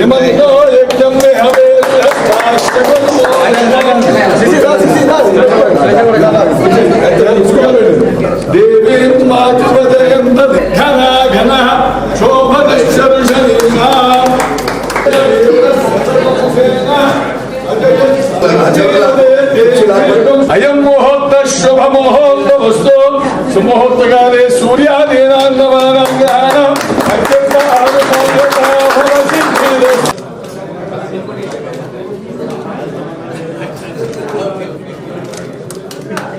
ఇమరితో యజ్ఞం దేవీ మాతృదయంత ఘన ఘన శోభదశరీనా అయం ముహూర్త శుభ ముహూర్త వస్తు సుముహూర్తకాలే సూర్య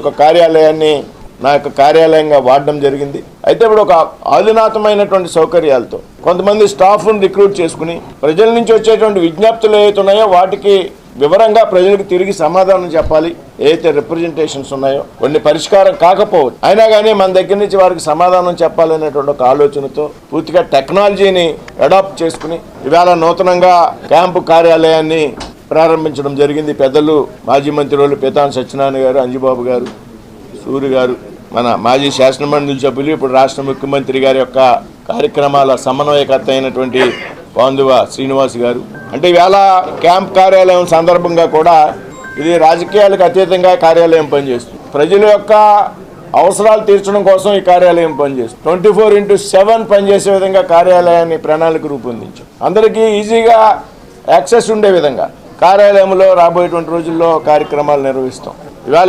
ఒక కార్యాలయాన్ని నా యొక్క కార్యాలయంగా వాడడం జరిగింది. అయితే ఇప్పుడు ఒక ఆధునాతమైనటువంటి సౌకర్యాలతో కొంతమంది స్టాఫ్ను రిక్రూట్ చేసుకుని ప్రజల నుంచి వచ్చేటువంటి విజ్ఞప్తులు ఏవైతే ఉన్నాయో వాటికి వివరంగా ప్రజలకు తిరిగి సమాధానం చెప్పాలి. ఏదైతే రిప్రజెంటేషన్స్ ఉన్నాయో కొన్ని పరిష్కారం కాకపోవచ్చు. అయినా కానీ మన దగ్గర నుంచి వారికి సమాధానం చెప్పాలనేటువంటి ఒక ఆలోచనతో పూర్తిగా టెక్నాలజీని అడాప్ట్ చేసుకుని ఇవాళ నూతనంగా క్యాంపు కార్యాలయాన్ని ప్రారంభించడం జరిగింది. పెద్దలు మాజీ మంత్రులు పేతాన్ సత్యనారాయణ గారు అంజుబాబు గారు సూరి గారు మన మాజీ శాసనమండలి సభ్యులు ఇప్పుడు రాష్ట్ర ముఖ్యమంత్రి గారి యొక్క కార్యక్రమాల సమన్వయకర్త అయినటువంటి పాందువ శ్రీనివాస్ గారు. అంటే ఇవాళ క్యాంప్ కార్యాలయం సందర్భంగా కూడా ఇది రాజకీయాలకు అతీతంగా కార్యాలయం పనిచేస్తుంది. ప్రజల యొక్క అవసరాలు తీర్చడం కోసం ఈ కార్యాలయం పనిచేస్తుంది. ట్వంటీ ఫోర్ ఇంటూ సెవెన్ పనిచేసే విధంగా కార్యాలయాన్ని ప్రణాళిక రూపొందించాం అందరికీ ఈజీగా యాక్సెస్ ఉండే విధంగా. కార్యాలయంలో రాబోయేటువంటి రోజుల్లో కార్యక్రమాలు నిర్వహిస్తాం. ఇవాళ